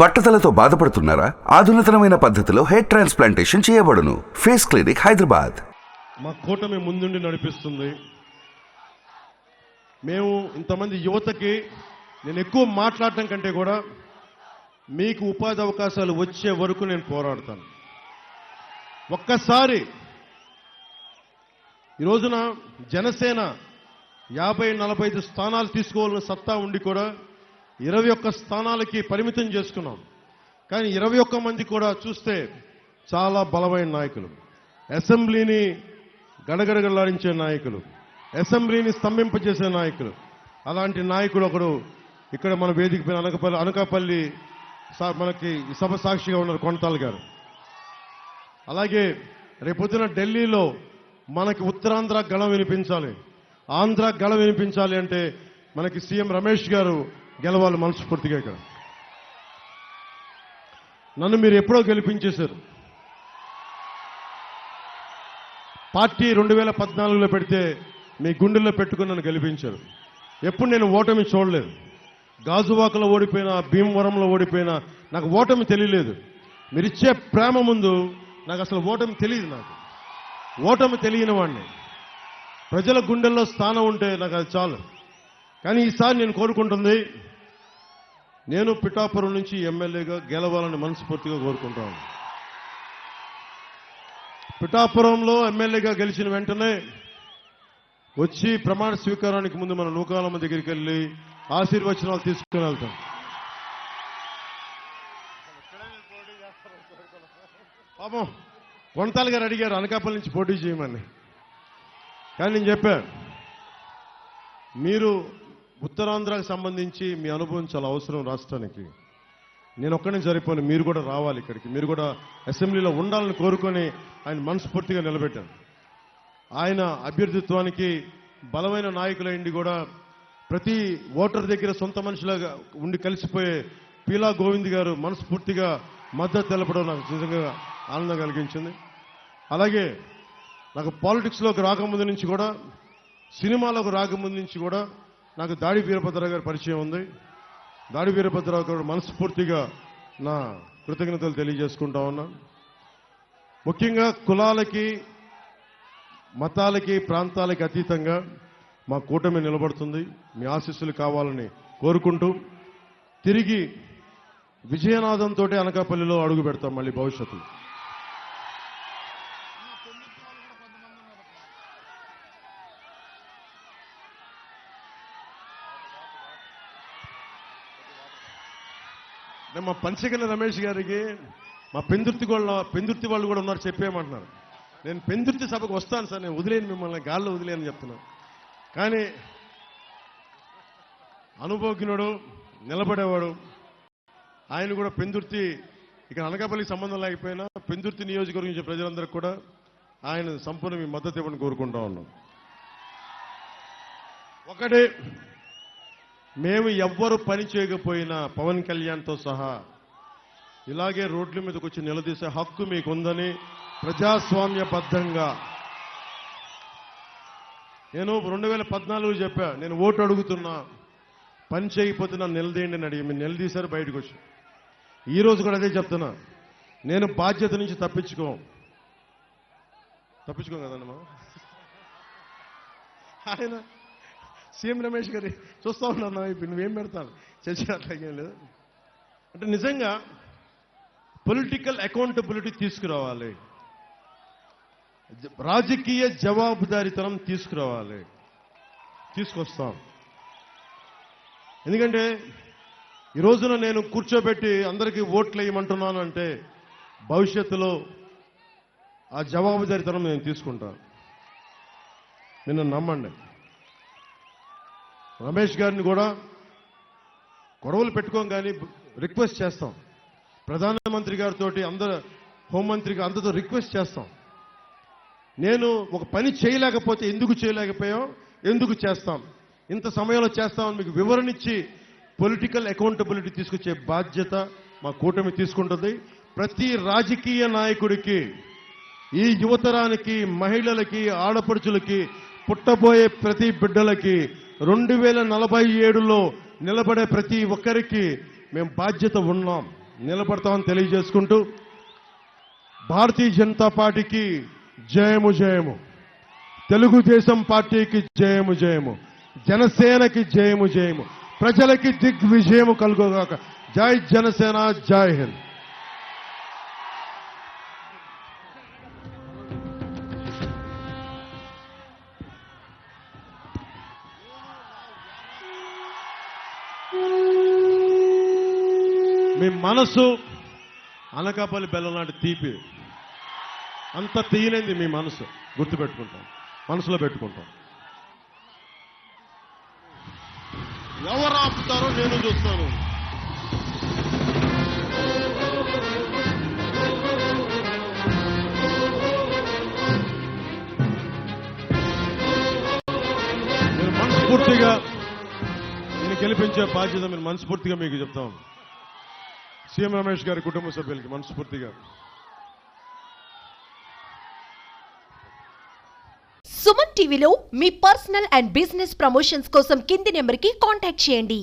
బట్టతలతో బాధపడుతున్నారా? ఆధునితనమైన పద్ధతిలో హెయిర్ ట్రాన్స్ప్లాంటేషన్ చేయబడును. Face clinic Hyderabad. మా కూటమి ముందుండి నడిపిస్తుంది. మేము ఇంతమంది యువతకి నేను ఎక్కువ మాట్లాడటం కంటే కూడా మీకు ఉపాధి అవకాశాలు వచ్చే వరకు నేను పోరాడతాను. ఒక్కసారి ఈ రోజున జనసేన యాభై నలభై ఐదు స్థానాలు తీసుకోవాలని సత్తా ఉండి కూడా ఇరవై ఒక్క స్థానాలకి పరిమితం చేసుకున్నాం. కానీ ఇరవై ఒక్క మంది కూడా చూస్తే చాలా బలమైన నాయకులు. అసెంబ్లీని గడగడగలాడించే నాయకులు. అసెంబ్లీని స్తంభింపజేసే నాయకులు. అలాంటి నాయకుడు ఒకడు ఇక్కడ మన వేదిక పైన అనకపల్లి అనకాపల్లి మనకి సభ సాక్షిగా ఉన్నారు కొనతాల్ గారు. అలాగే రేపొద్దున ఢిల్లీలో మనకి ఉత్తరాంధ్ర గళం వినిపించాలి. ఆంధ్ర గళం వినిపించాలి అంటే మనకి సీఎం రమేష్ గారు గెలవాలి మనస్ఫూర్తిగా ఇక్కడ. నన్ను మీరు ఎప్పుడో గెలిపించేశారు. పార్టీ రెండు వేల పద్నాలుగులో పెడితే మీ గుండెల్లో పెట్టుకుని నన్ను గెలిపించారు. ఎప్పుడు నేను ఓటమి చూడలేదు. గాజువాకలో ఓడిపోయినా భీమవరంలో ఓడిపోయినా నాకు ఓటమి తెలియలేదు. మీరు ఇచ్చే ప్రేమ ముందు నాకు అసలు ఓటమి తెలియదు నాకు. ఓటమి తెలియని వాడిని. ప్రజల గుండెల్లో స్థానం ఉంటే నాకు అది చాలు. కానీ ఈసారి నేను కోరుకుంటుంది నేను పిఠాపురం నుంచి ఎమ్మెల్యేగా గెలవాలని మనస్ఫూర్తిగా కోరుకుంటాను. పిఠాపురంలో ఎమ్మెల్యేగా గెలిచిన వెంటనే వచ్చి ప్రమాణ స్వీకారానికి ముందు మన నూకాలమ్మ దగ్గరికి వెళ్ళి ఆశీర్వచనాలు తీసుకుని వెళ్తాం. పాపం కొనతాలు గారు అడిగారు అనకాపల్లి నుంచి పోటీ చేయమని. కానీ నేను చెప్పాను మీరు ఉత్తరాంధ్రకు సంబంధించి మీ అనుభవం చాలా అవసరం రాష్ట్రానికి. నేను ఒక్కనే సరిపోను మీరు కూడా రావాలి ఇక్కడికి. మీరు కూడా అసెంబ్లీలో ఉండాలని కోరుకొని ఆయన మనస్ఫూర్తిగా నిలబెట్టాను ఆయన అభ్యర్థిత్వానికి బలమైన నాయకులైండి కూడా ప్రతి ఓటర్ దగ్గర సొంత మనుషులాగా ఉండి కలిసిపోయే పీలా గోవింద్ గారు మనస్ఫూర్తిగా మద్దతు తెలపడం నాకు నిజంగా ఆనందం కలిగించింది. అలాగే నాకు పాలిటిక్స్లోకి రాకముందు నుంచి కూడా సినిమాలోకి రాకముందు నుంచి కూడా నాకు దాడి వీరభద్రరావు గారి పరిచయం ఉంది. దాడి వీరభద్రరావు గారు మనస్ఫూర్తిగా నా కృతజ్ఞతలు తెలియజేసుకుంటా ఉన్నా. ముఖ్యంగా కులాలకి మతాలకి ప్రాంతాలకి అతీతంగా మా కూటమి నిలబడుతుంది. మీ ఆశీస్సులు కావాలని కోరుకుంటూ తిరిగి విజయనాథంతో అనకాపల్లిలో అడుగు పెడతాం మళ్ళీ భవిష్యత్తులో. నేను మా పంచగల రమేష్ గారికి మా పెందుర్తి వాళ్ళ పెందుర్తి వాళ్ళు కూడా ఉన్నారు చెప్పేయమంటున్నారు. నేను పెందుర్తి సభకు వస్తాను సార్ నేను వదిలేను మిమ్మల్ని గాల్లో వదిలేను చెప్తున్నాను కానీ అనుభవజ్ఞుడు నిలబడేవాడు ఆయన కూడా పెందుర్తి ఇక్కడ అనకాపల్లికి సంబంధం లేకపోయినా పెందుర్తి నియోజకవర్గం నుంచి ప్రజలందరికీ కూడా ఆయన సంపూర్ణ మీ మద్దతు ఇవ్వని కోరుకుంటా ఉన్నాం. ఒకటి మేము ఎవ్వరు పని చేయకపోయినా పవన్ కళ్యాణ్తో సహా ఇలాగే రోడ్ల మీదకి వచ్చి నిలదీసే హక్కు మీకుందని ప్రజాస్వామ్యబద్ధంగా నేను రెండు వేల పద్నాలుగు చెప్పా నేను ఓటు అడుగుతున్నా పని చేయకపోతే నన్ను నిలదీయండి అని అడిగి మీరు నిలదీశారు బయటకు వచ్చి ఈరోజు కూడా అదే చెప్తున్నా. నేను బాధ్యత నుంచి తప్పించుకో. తప్పించుకోం కదన్నమా ఆయన సీఎం రమేష్ గారి చూస్తూ ఉన్నాను ఇప్పుడు నువ్వేం పెడతావు? చర్చ అట్లాగేం లేదు. అంటే నిజంగా పొలిటికల్ అకౌంటబిలిటీ తీసుకురావాలి. రాజకీయ జవాబుదారీతనం తీసుకురావాలి. తీసుకొస్తాం. ఎందుకంటే ఈ రోజున నేను కూర్చోబెట్టి అందరికీ ఓట్లు వేయమంటున్నాను అంటే భవిష్యత్తులో ఆ జవాబుదారీతనం నేను తీసుకుంటాను. నిన్ను నమ్మండి. రమేష్ గారిని కూడా గొడవలు పెట్టుకోం కానీ రిక్వెస్ట్ చేస్తాం. ప్రధానమంత్రి గారితో అందరు హోంమంత్రికి అందరితో రిక్వెస్ట్ చేస్తాం. నేను ఒక పని చేయలేకపోతే ఎందుకు చేయలేకపోయాం? ఎందుకు చేస్తాం? ఇంత సమయంలో చేస్తామని మీకు వివరణ ఇచ్చి పొలిటికల్ అకౌంటబిలిటీ తీసుకొచ్చే బాధ్యత మా కూటమి తీసుకుంటుంది. ప్రతి రాజకీయ నాయకుడికి ఈ యువతరానికి మహిళలకి ఆడపడుచులకి పుట్టబోయే ప్రతి బిడ్డలకి రెండు వేల నలభై ఏడులో నిలబడే ప్రతి ఒక్కరికి మేము బాధ్యత ఉన్నాం. నిలబడతామని తెలియజేసుకుంటూ భారతీయ జనతా పార్టీకి జయము జయము. తెలుగుదేశం పార్టీకి జయము జయము. జనసేనకి జయము జయము. ప్రజలకి దిగ్విజయము కలుగుగాక. జై జనసేన జై హింద్. మీ మనసు అనకాపల్లి బెల్లం లాంటి తీపి. అంత తీయలేంది మీ మనసు. గుర్తుపెట్టుకుంటాం. మనసులో పెట్టుకుంటాం. ఎవరు ఆపుతారో నేను చూస్తాను. మీరు మనస్ఫూర్తిగా నేను గెలిపించే బాధ్యత మీరు మనస్ఫూర్తిగా మీకు చెప్తాం సీఎం రమేష్ గారి కుటుంబ సభ్యులకి మనస్ఫూర్తిగా. సుమన్ టీవీలో మీ పర్సనల్ అండ్ బిజినెస్ ప్రమోషన్స్ కోసం కింది నెంబర్కి కాంటాక్ట్ చేయండి.